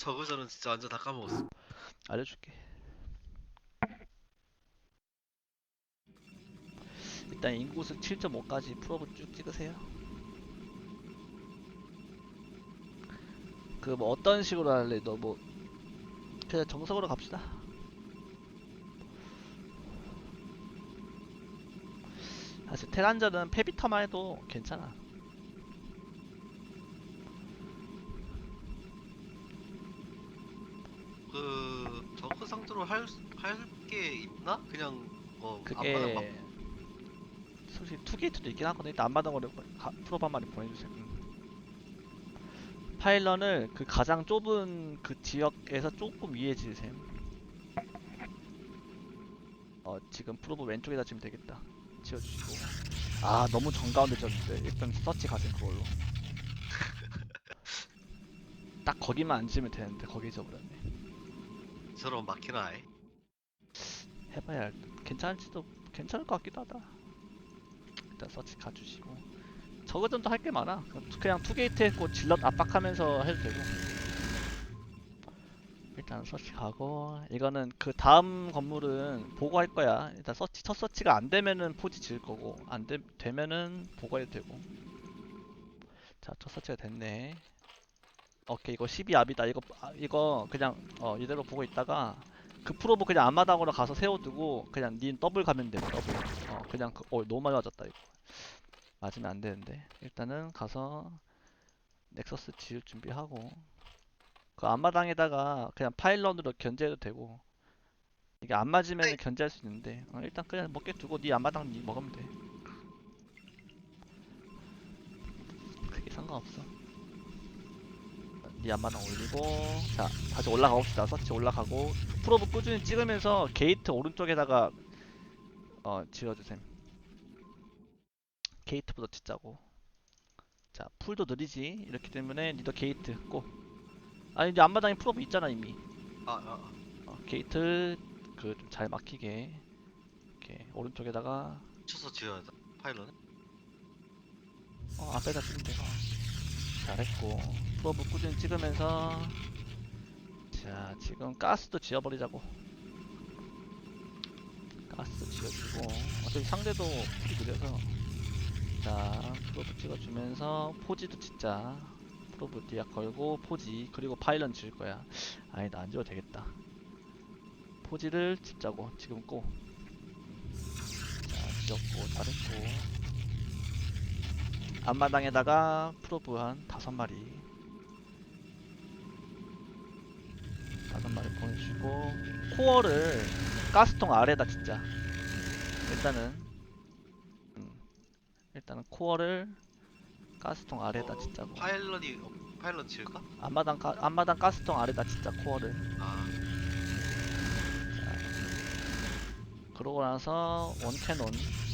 저그전은 진짜 완전 다 까먹었어. 알려줄게. 일단 인구수 7.5까지 풀업을 쭉 찍으세요. 그 뭐 어떤 식으로 할래? 너 뭐 그냥 정석으로 갑시다. 사실 테란전은 페비터만 해도 괜찮아. 그냥 어 그게 앞바닥 막 솔직히 투게이트도 있긴 하거든. 일단 안마당으로 가- 프로브 한 마리 보내주세요. 음. 파일런을 그 가장 좁은 그 지역에서 조금 위에 지으세요. 어 지금 프로브 왼쪽에다 지면 되겠다. 지어주시고. 아 너무 정가운데 졌는데 일단 서치 가세요 그걸로. 딱 거기만 안 지으면 되는데 거기 져버렸네. 저런 막히나 아예. 해봐야 할 듯. 괜찮을지도 괜찮을 것 같기도 하다. 일단 서치 가주시고 저거전도 할 게 많아. 그냥 투- 그냥 투게이트 했고 질럿 압박하면서 해도 되고. 일단 서치 가고 이거는 그 다음 건물은 보고할 거야. 일단 서치 첫 서치가 안 되면은 포지 지을 거고 안 되, 되면은 보고해도 되고. 자 첫 서치가 됐네. 오케이 이거 12압이다. 이거 아, 이거 그냥 어 이대로 보고 있다가 그 프로브 그냥 앞마당으로 가서 세워두고 그냥 닌 더블 가면 돼 더블. 어 그냥 그, 어 너무 많이 맞았다 이거. 맞으면 안 되는데. 일단은 가서 넥서스 지을 준비하고. 그 앞마당에다가 그냥 파일런으로 견제해도 되고. 이게 안 맞으면 네. 견제할 수 있는데. 어, 일단 그냥 먹게 두고 네 앞마당 니 먹으면 돼. 크게 상관없어 니 앞마당 올리고 자 다시 올라가 봅시다 서치 올라가고 프로브 꾸준히 찍으면서 게이트 오른쪽에다가 어 지어주셈 게이트부터 짓자고 자 풀도 느리지 이렇기 때문에 니도 게이트 고 아니 이제 앞마당에 프로브 있잖아 이미 아, 아, 아. 어, 게이트 그 좀 잘 막히게 이렇게 오른쪽에다가 쳐서 지어야 돼. 파일럿은? 어 앞에다 찍으면 돼 어. 잘했고 프로브 꾸준히 찍으면서. 자 지금 가스도 지어버리자고. 가스 지어주고. 어차피 상대도 풀이 느려서. 자 프로브 찍어주면서 포지도 짓자. 프로브 디약 걸고 포지 그리고 파일런 지을 거야. 아니다 안 지어도 되겠다. 포지를 짓자고 지금 꼭. 자, 지었고 잘했고. 앞마당에다가 프로브 한 다섯 마리 보내주고 코어를 가스통 아래다 진짜. 일단은 음, 일단은 코어를 가스통 아래다 어, 짓자고 파일럿이 어, 파일럿 지을까? 앞마당 가, 앞마당 가스통 아래다 진짜 코어를. 아, 그러고 나서 원캐논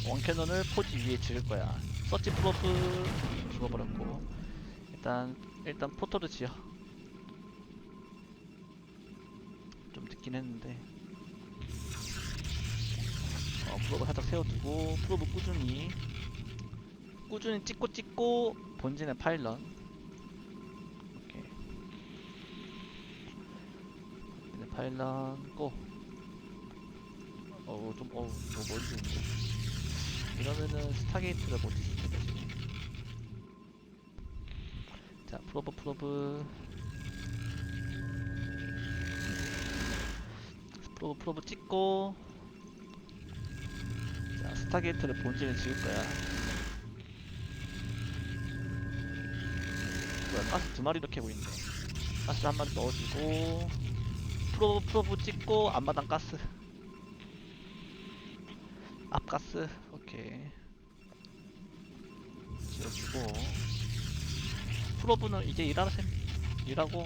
원캐논을 포지 위에 지을 거야. 서치 프로프 죽어버렸고. 일단 일단 포토를 지어 좀 늦긴 했는데. 어 프로브 살짝 세워두고 프로브 꾸준히. 꾸준히 찍고 찍고 본진의 파일런 오케이. 파일런 고. 어우 좀 어우 뭐 멀리 있는데 이러면은 스타게이트를 못 찍을 텐데 자 프로브 프로브 프로브 프로브 찍고. 자 스타게이트를 본진에 지을 거야. 뭐야 가스 두 마리로 캐고 있네. 가스 한 마리 넣어주고. 프로브 프로브 찍고 앞마당 가스. 앞가스 오케이. 지어주고. 프로브는 이제 일하라 셈 일하고.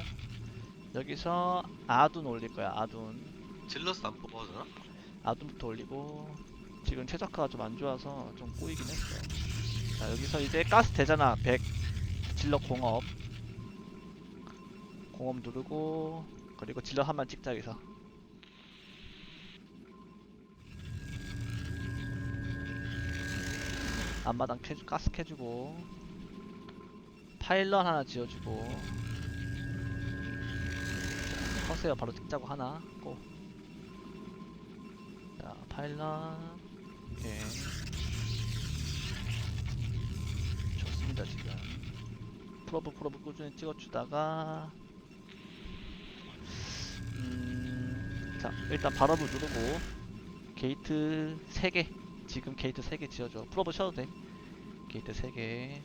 여기서 아둔 올릴 거야 아둔 질러스 안 뽑아주나? 아둔부터 올리고 지금 최저가가 좀 안 좋아서 좀 꼬이긴 했어 자 여기서 이제 가스 되잖아. 100 질러 공업. 공업 누르고 그리고 질러 찍자 여기서. 앞마당 캐주, 가스 캐주고 파일런 하나 지어주고. 커세어 바로 찍자고 하나. 고. 자 파일럿 오케이. 좋습니다 지금. 프로브 프로브 꾸준히 찍어주다가. 음, 자 일단 발업을 누르고 게이트 3개. 지금 게이트 3개 지어줘. 프로브 쳐도 돼. 게이트 3개.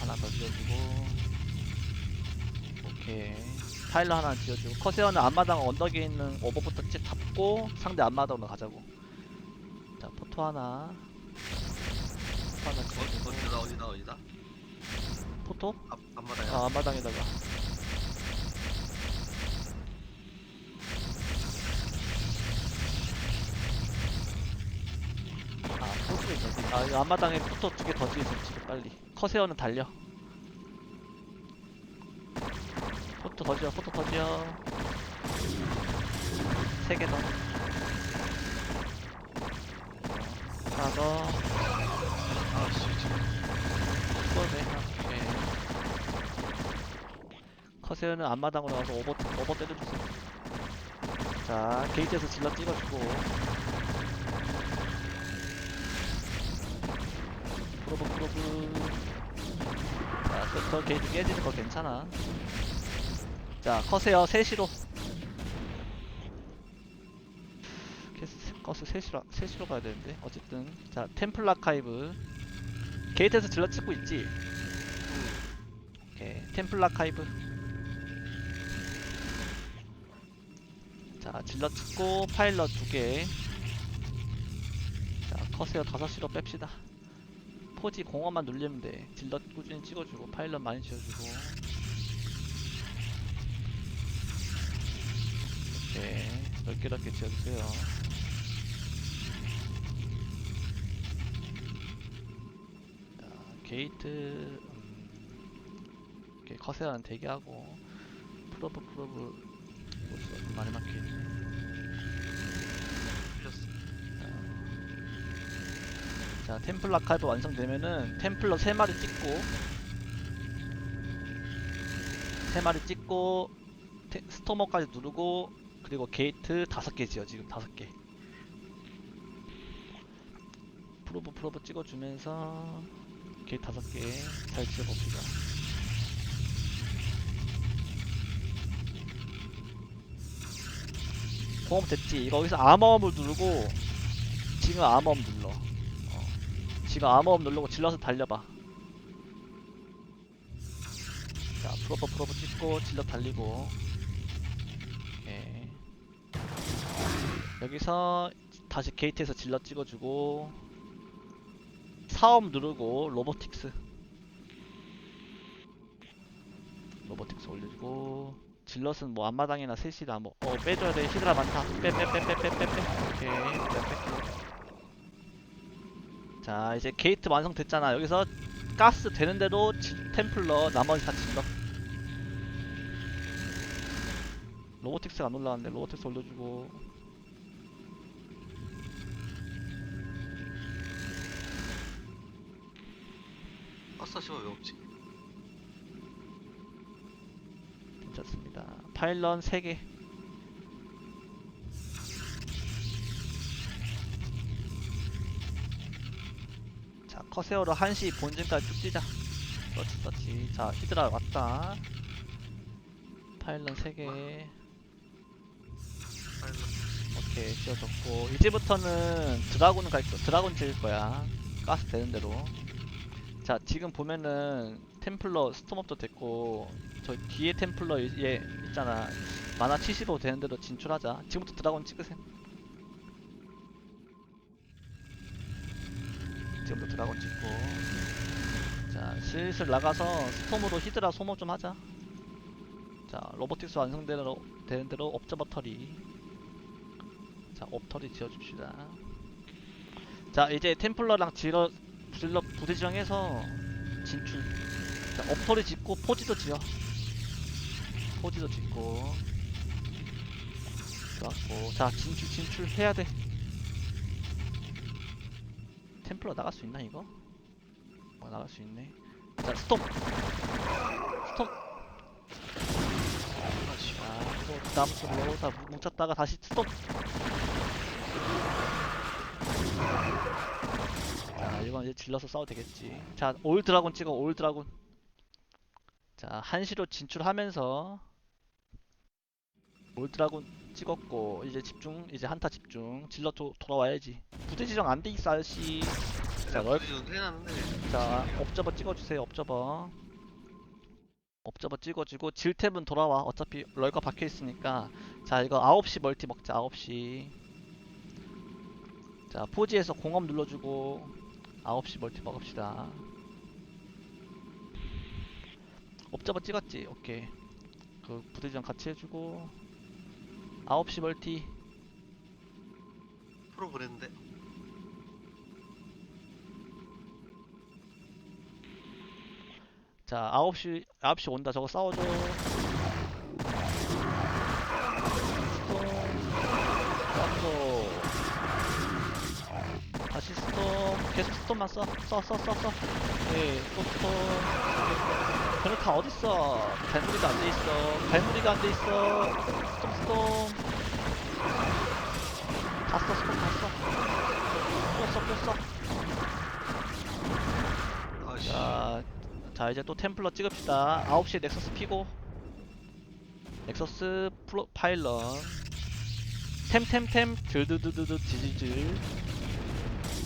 하나 더 지어주고. 오케이 파일럿 하나 지어주고 커세어는 앞마당 언덕에 있는 오버부터 찌 잡고 상대 앞마당으로 가자고. 자 포토 하나. 포토 하나 어, 지어주고. 어디다 어디다 어디다? 포토? 앞 앞마다야. 아 앞마당에다가. 아 포토 있었지 아 이거 앞마당에 포토 두 개 더 지으세요 지금 빨리. 커세어는 달려 포토 더 지어 포토 더 지어 세 개 더. 하나 더. 아씨 쏘네 오케이 커세어는 앞마당으로 가서 오버 오버 때려주세요 자 게이트에서 질러 찍어주고. 프로브 프로브. 자 센터 게이트 깨지는 거 괜찮아 자 커세어 3시로. 캐스 커스 3시로 3시로 가야 되는데. 어쨌든. 자 템플 아카이브. 게이트에서 질러 찍고 있지? 오케이. 템플 아카이브. 자 질러 찍고 파일럿 두개. 자 커세어 5시로 뺍시다. 포지 공원만 눌리면 돼. 질러 꾸준히 찍어주고 파일럿 많이 지어주고 오케이 넓게 넓게 지어주세요 자 게이트 음, 오케이 커세어는 대기하고 프로브 프로브 많이 막히네 풀렸어. 자 템플 아카이브 완성되면은 템플러 3마리 찍고 3마리 찍고 테- 스토머까지 누르고 그리고 게이트 5개 지어 지금 5개. 프로브 프로브 찍어주면서 게이트 5개 잘 지어봅시다. 공업 됐지? 이거 여기서 아머업을 누르고 지금 아머업 눌러. 어. 지금 아머업 누르고 질러서 달려봐. 자 프로버 프로버 찍고 질러 달리고 여기서 다시 게이트에서 질러 찍어주고 사업 누르고 로보틱스. 로보틱스 올려주고 질럿은 뭐 앞마당이나 셋이다. 뭐 어 빼줘야 돼. 히드라 많다. 빼빼빼빼빼 빼빼. 오케이. 뺐고 자 이제 게이트 완성됐잖아. 여기서 가스 되는 대로 지- 템플러 나머지 다 질러 로보틱스가 안 올라왔는데 로보틱스 올려주고 아싸 씨발 왜 없지? 괜찮습니다. 파일런 3개. 자 커세어로 1시 본진까지 쭉 뛰자 그렇지 그렇지 자 히드라 왔다. 파일런 3개. 파일럿. 오케이 지어졌고. 이제부터는 드라곤을 갈 거, 드라곤 지을 거야. 가스 되는 대로 자 지금 보면은 템플러 스톰업도 됐고 저 뒤에 템플러 이- 얘 있잖아. 만화 75 되는 대로 진출하자. 지금부터 드라곤 찍으셈. 지금부터 드라곤 찍고. 자 슬슬 나가서 스톰으로 히드라 소모 좀 하자. 자 로보틱스 완성되는 대로, 되는 대로 옵저버터리. 자 옵터리 지어줍시다. 자 이제 템플러랑 질러 질러 부대장에서 진출 그러니까 자, 업터를 짓고 포지도 지어. 포지도 짓고. 좋았고 자 진출 진출 해야돼. 템플러 나갈 수 있나 이거? 어, 나갈 수 있네. 자 스톱! 스톱! 아, 자 이거 다음 소리로 다 뭉쳤다가 다시 스톱! 이건 이제 질러서 싸워도 되겠지. 자 올 드라곤 찍어 올 드라곤. 자 한시로 진출하면서 올 드라곤 찍었고 이제 집중 이제 한타 집중. 질러 도, 돌아와야지. 부대 지정 안 돼 있어 아저씨. 자 널, 자 업저버 찍어주세요 업저버. 업저버 찍어주고 질탭은 돌아와. 어차피 럴거 박혀있으니까. 자 이거 9시 멀티 먹자 9시. 자 포지에서 공업 눌러주고 9시 멀티 먹읍시다. 업저버 찍었지? 오케이. 그 부대장 같이 해주고. 9시 멀티. 프로 그랬는데. 자 9시 9시 온다. 저거 싸워줘 계속 스톰만 써 써 써 써써. 예또 스톰 그래 다 어딨어? 갈무리가 안 돼 있어. 갈무리가 안 돼 있어. 스톰 스톰. 다 써 스톰 다 써. 또 써 또 써. 아씨. 자, 자 이제 또 템플러 찍읍시다. 9시에 넥서스 피고. 넥서스 프로 파일런 템템템. 들드드드드 지지질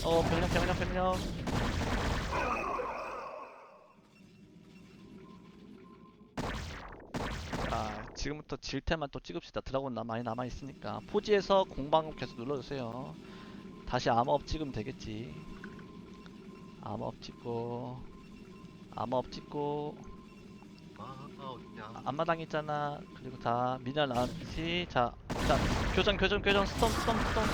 어 병력 병력 병력. 자 지금부터 질템만 또 찍읍시다. 드라곤 나 많이 남아 있으니까. 포지에서 공방금 계속 눌러주세요. 다시 암업 찍으면 되겠지. 암업 찍고 암업 찍고. 아, 아 아, 앞마당 있잖아. 그리고 다 미네랄 나왔지 자, 자 교전 교전 교전. 스톰 스톰 스톰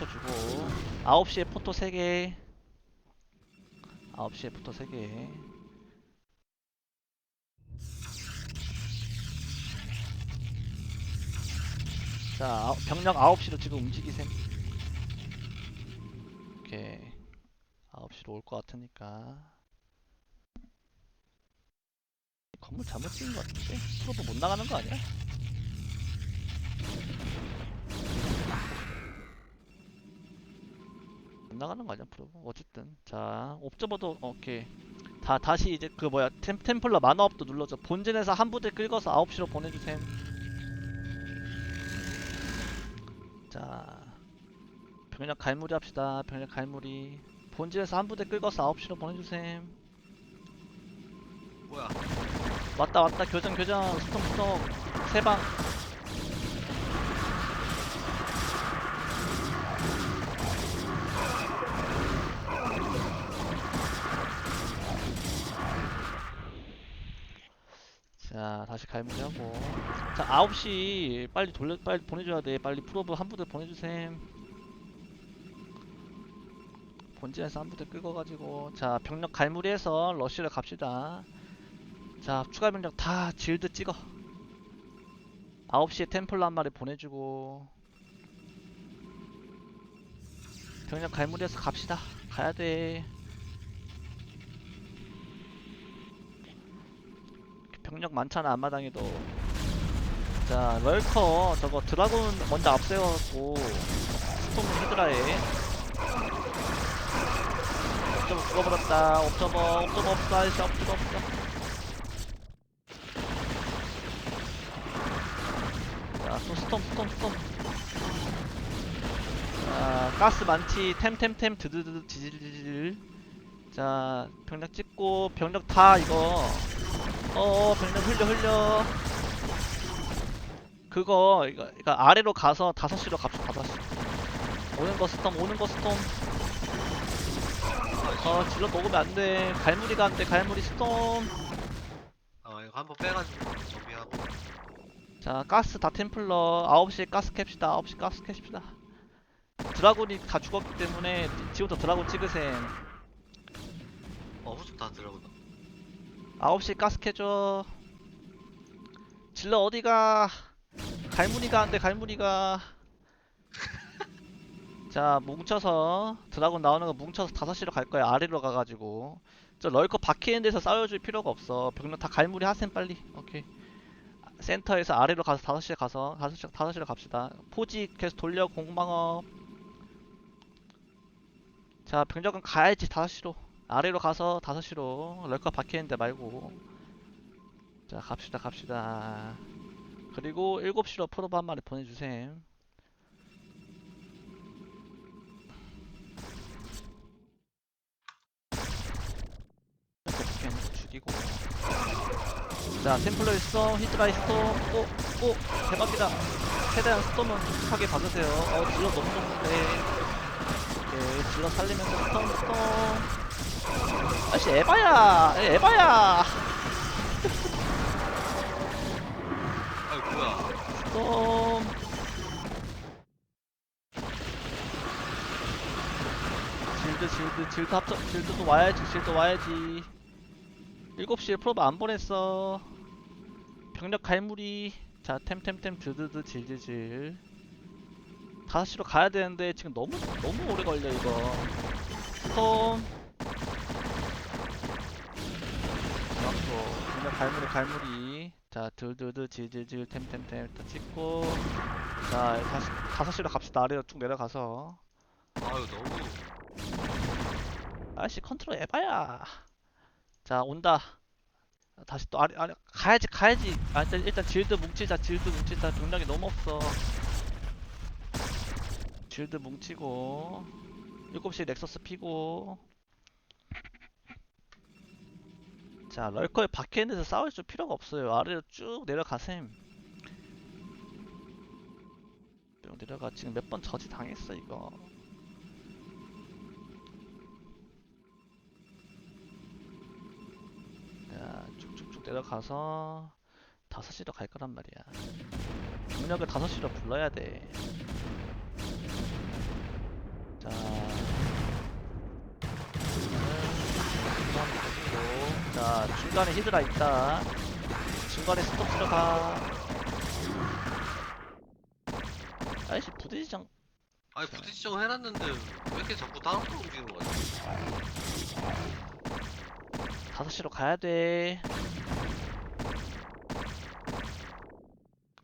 합쳐주고 9시에 포토 3개. 9시에 포토 3개. 자 아- 병력 9시로 지금 움직이셈. 오케이. 9시로 올 것 같으니까. 건물 잘못 찍은 것 같은데? 프로도 못 나가는 거 아니야? 나가는 거 아니야 프로? 어쨌든. 자 옵저버도 오케이. 다 다시 이제 그 뭐야 템, 템플러 만화업도 눌러줘. 본진에서 한 부대 끌고서 9시로 보내주셈. 자 병력 갈무리 합시다. 병력 갈무리. 본진에서 한 부대 끌고서 9시로 보내주셈. 뭐야? 왔다 왔다. 교전 교전. 스톰 스톰. 세방 자 다시 갈무리하고. 자 9시 빨리 돌려 빨리 보내줘야 돼. 빨리 프로브 한 부대 보내주셈. 본진에서 한 부대 끌어가지고. 자 병력 갈무리해서 러쉬를 갑시다. 자 추가 병력 다 질드 찍어. 9시에 템플러 한 마리 보내주고. 병력 갈무리해서 갑시다. 가야돼 병력 많잖아 앞마당에도 자 럴커 저거 드라군 먼저 앞세워갖고 스톰 히드라에 옵저버 죽어버렸다 옵저버 옵저버 없어 아저씨 옵저버 없어 자, 또 스톰, 스톰, 스톰. 자, 가스 많지. 템템템 드드드 지질지질. 자, 병력 찍고 병력 다 이거. 어, 병력 흘려 흘려. 그거 이거, 이거 아래로 가서 5시로 갑시다. 5시. 오는 거 스톰, 오는 거 스톰. 어, 질러 먹으면 안 돼. 갈무리가 안 돼. 갈무리 스톰. 아 이거 한번 빼가지고 정비하고 자 가스 다 템플러 9시에 가스 캡시다 9시 가스 캡시다 드라곤이 다 죽었기 때문에 지금부터 드라곤 찍으셈 어 후속 다 들어오다 9시에 가스 캐줘 질러 어디가? 갈무리가 안돼 갈무리가. 자 뭉쳐서 드라곤 나오는 거 뭉쳐서 5시로 갈 거야 아래로 가가지고. 저 럴커 데서 싸워줄 필요가 없어. 병력 다 갈무리 하셈 빨리. 오케이. 센터에서 아래로 가서 5시에 가서 5시, 5시로 갑시다. 포지 계속 돌려 공방업 자 병력은 가야지 5시로 아래로 가서 5시로 럴커 박혀있는데 말고. 자 갑시다 갑시다. 그리고 7시로 프로브 한 마리 보내주셈. 죽이고. 자 템플러 있어. 히드라이 스톰. 오! 오! 대박이다. 최대한 스톰은 촉촉하게 받으세요. 어 질러 너무 좋은데. 오케이 질러 살리면서 스톰 스톰 아씨 에바야 에바야. 아이 뭐야. 스톰 질드 질드 질드 합쳐 질드도 와야지 질드 와야지. 7시에 프로브 안 보냈어. 병력 갈무리. 자 템템템 드드드 질질질. 5시로 가야 되는데 지금 너무 너무 오래 걸려 이거. 스톰 좋았고 병력 갈무리 갈무리. 자 드드드 질질질 템템템 일단 찍고. 자 다시 5시로 갑시다. 아래로 쭉 내려가서. 아유 너무 아씨 컨트롤 해봐야. 자 온다. 다시 또 아래 아래. 가야지 가야지. 아 일단, 일단 질드 뭉치자. 질드 뭉치자. 병력이 너무 없어. 질드 뭉치고. 7시 넥서스 피고 자 박혀있는 데서 싸울 줄 필요가 없어요 아래로 쭉 내려가셈 쭉 내려가 지금 몇 번 저지 당했어 이거 야, 쭉쭉쭉 내려가서 5시로 갈 거란 말이야. 병력을 5시로 불러야 돼. 자. 자, 중간에 히드라 있다. 중간에 스톱 들어가. 아이씨, 부대지장. 아니 부대 지정을 해놨는데 왜 이렇게 자꾸 다른 쪽으로 움직이는 거지 5시로 가야 돼.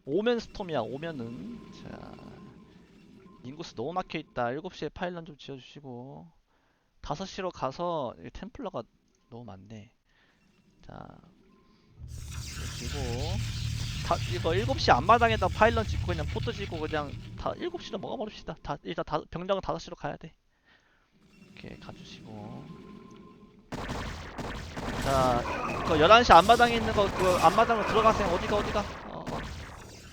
오면 스톰이야, 오면은. 자. 인구수 너무 막혀 있다. 7시에 파일런 좀 지어주시고. 5시로 가서 이 템플러가 너무 많네. 자. 그리고 다, 이거 7시 앞마당에다 파일런 짓고 그냥 포트 짓고 그냥 다 7시로 먹어버립시다. 다, 일단 다, 병장은 5시로 가야 돼. 이렇게 가주시고. 자, 그 11시 앞마당에 있는 거, 그 앞마당으로 들어가세요. 어디가, 어디가. 어, 어.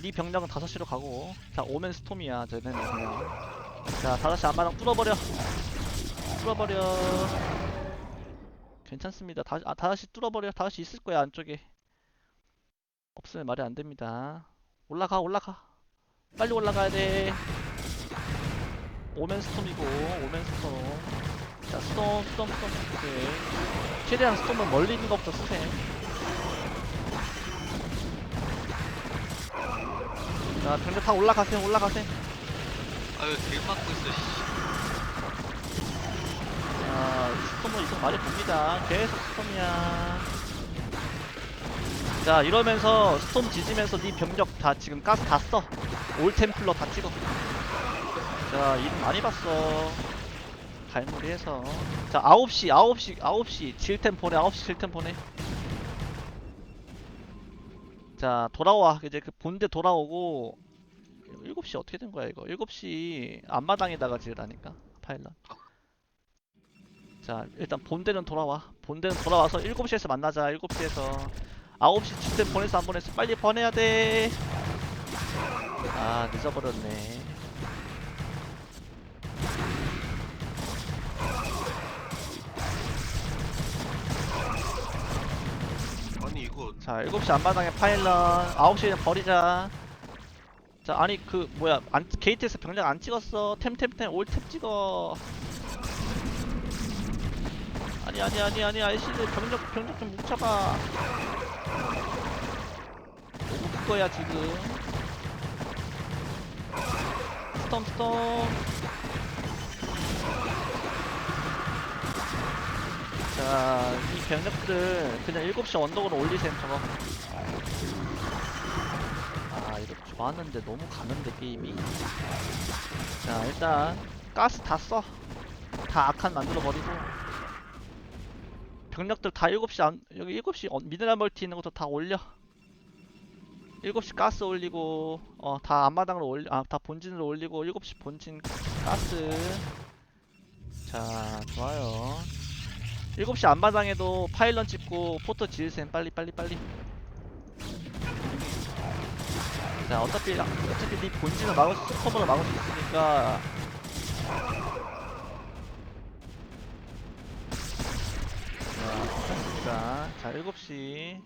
네 병력은 5시로 가고. 자, 오멘 스톰이야, 쟤는 그냥. 자, 5시 앞마당 뚫어버려. 뚫어버려. 괜찮습니다. 다, 아, 5시 뚫어버려. 5시 있을 거야, 안쪽에. 없으면 말이 안 됩니다. 올라가, 올라가. 빨리 올라가야 돼. 오멘 스톰이고, 오멘 스톰. 자, 스톰, 스톰, 스톰. 오케이. 최대한 스톰은 멀리 있는 것부터 쓰셈. 자, 병력 다 올라가세요, 올라가세요. 아유 길 막고 있어 씨. 자, 스톰은 이속 많이 봅니다. 계속 스톰이야. 자, 이러면서 스톰 지지면서 네 병력 다 지금 가스 다 써. 올 템플러 다 찍어. 자, 일 많이 봤어. 갈무리 해서. 자, 9시, 9시, 9시. 질템 보내, 9시 질템 보내. 자, 돌아와. 이제 그 본대 돌아오고. 7시 어떻게 된 거야, 이거? 7시 앞마당에다가 지으라니까. 파일럿. 자, 일단 본대는 돌아와. 본대는 돌아와서 7시에서 만나자. 7시에서. 9시 질템 보냈어, 안 보냈어? 빨리 보내야 돼. 아, 늦어버렸네. 아니 이거 자, 7시 앞마당에 파일런, 9시에는 버리자. 자, 아니, 그, 뭐야, 안, 게이트에서 병력 안 찍었어. 템템템, 올템 찍어. 아니 아니 아니 아니 아저씨들 병력 병력 좀 뭉쳐봐. 너무 그거야 지금. 스톰 스톰. 자이 병력들 그냥 7시 언덕으로 올리셈 저거. 아 이렇게 좋았는데 너무 가는데 게임이. 자 일단 가스 다써다 악한 만들어 버리고. 병력들 다 7시 안 여기 7시 어, 미네랄 멀티 있는 것도 다 올려. 7시 가스 올리고 어 다 앞마당으로 올리 아 다 본진으로 올리고 7시 본진 가스. 자 좋아요. 7시 앞마당에도 파일런 찍고 포터 지으셈. 빨리 빨리 빨리. 자 어차피 어차피 네 본진을 막을 수 스커버를 막을 수 있으니까 자 괜찮습니다 자 7시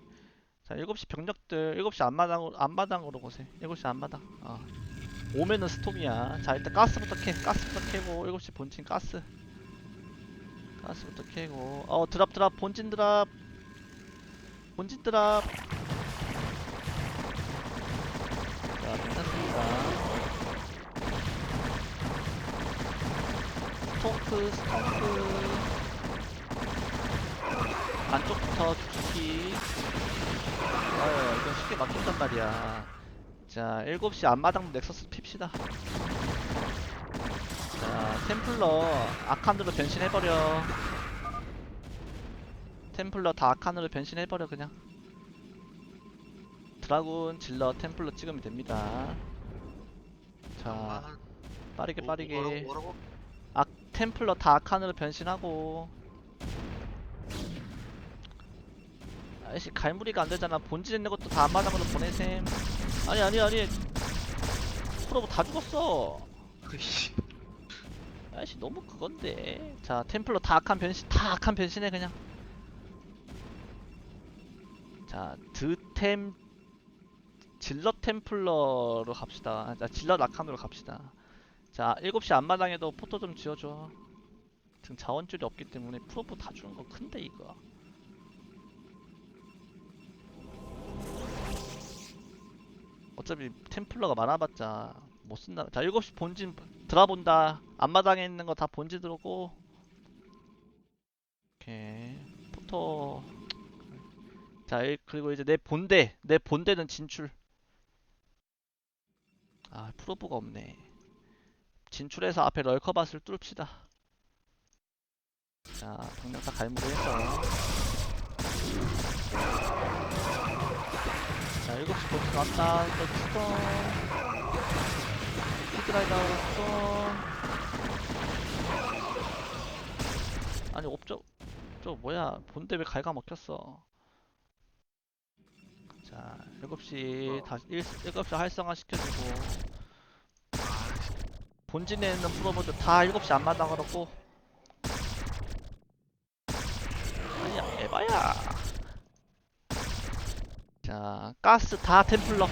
자 7시 병력들 7시 앞마당으로 앞마당으로 보세요. 7시 앞마당. 어. 오면은 스톰이야. 자 일단 가스부터 캐 가스부터 캐고 7시 본진 가스. 가스부터 캐고. 어 드랍 드랍 본진 드랍. 본진 드랍. 자 괜찮습니다. 스톰크 스톰크 안쪽부터 쭉쭉히 아유 이건 쉽게 막힌단 말이야. 자 7시 앞마당 넥서스 핍시다. 자 템플러 아칸으로 변신해버려. 템플러 다 아칸으로 변신해버려 그냥. 드라군 질러 템플러 찍으면 됩니다. 자 아, 빠르게 뭐- 빠르게. 뭐라고? 템플러 다 아칸으로 변신하고 아이씨 갈무리가 안 되잖아. 본질 있는 것도 다 앞마당으로 보내셈. 아니 아니 아니. 프로브 다 죽었어. 아이씨. 너무 그건데. 자 템플러 다 악한 변신 다 악한 변신해 그냥. 자 드템 질럿 템플러로 갑시다. 자 질럿 악한으로 갑시다. 자 7시 앞마당에도 포토 좀 지어줘. 지금 자원줄이 없기 때문에 프로브 다 주는 거 큰데 이거 어차피 템플러가 많아봤자 못 쓴다. 자, 7시 본진 들어본다. 앞마당에 있는 거 다 본진 들어오고. 오케이. 포토. 자, 이- 그리고 이제 내 본대. 내 본대는 진출. 아, 프로브가 없네. 진출해서 앞에 럴커밭을 뚫읍시다. 자, 병력 다 갈무리해서. 자, 7시 본진 왔다. 또 스톤. 히드라이더 스톤. 아니, 옵저, 저 뭐야. 본대 왜 갈가 먹혔어. 자, 7시 어. 다시, 1, 7시 활성화 시켜주고. 아, 본진에 있는 프로모들 다 7시 앞마당으로 고 아니야 에바야 자 가스 다 템플러.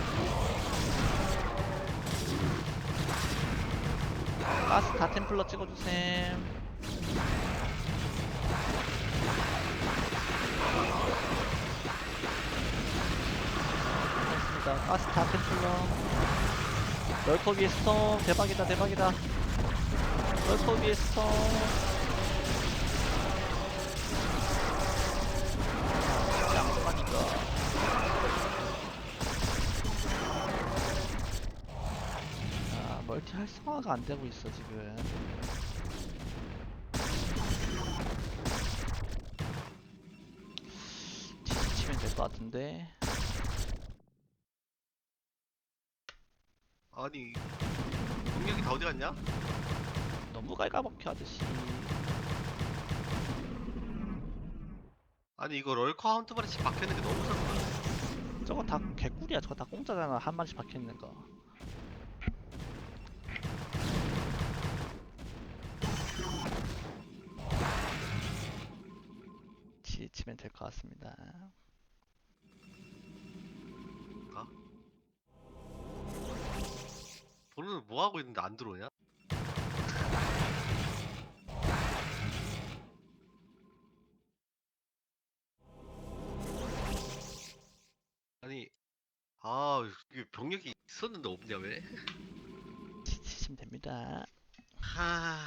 가스 다 템플러 찍어주셈. 됐습니다. 가스 다 템플러. 럴커 위에 스톰. 대박이다 대박이다. 럴커 위에 스톰 활성화가 안 되고 있어 지금. 지지치면 될 것 같은데. 아니 동력이 다 어디 갔냐? 너무 갈가먹혀 아저씨. 아니 이거 럴커 한두 마리씩 박혀있는 게 너무 상관없네. 저거 다 개꿀이야. 저거 다 공짜잖아. 한 마리씩 박혀있는 거 것 같습니다 너는 뭐 하고 있는데 안 들어오냐? 아니 아 이게 병력이 있었는데 없냐 왜? 지치시면 됩니다 하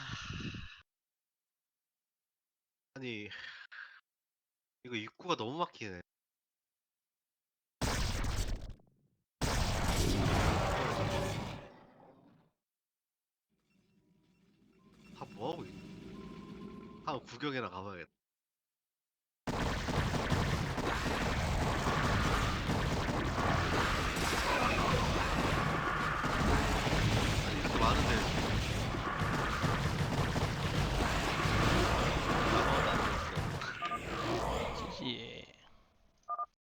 아니 이거 입구가 너무 막히네. 다 뭐하고 있어? 한번 구경이나 가봐야겠다.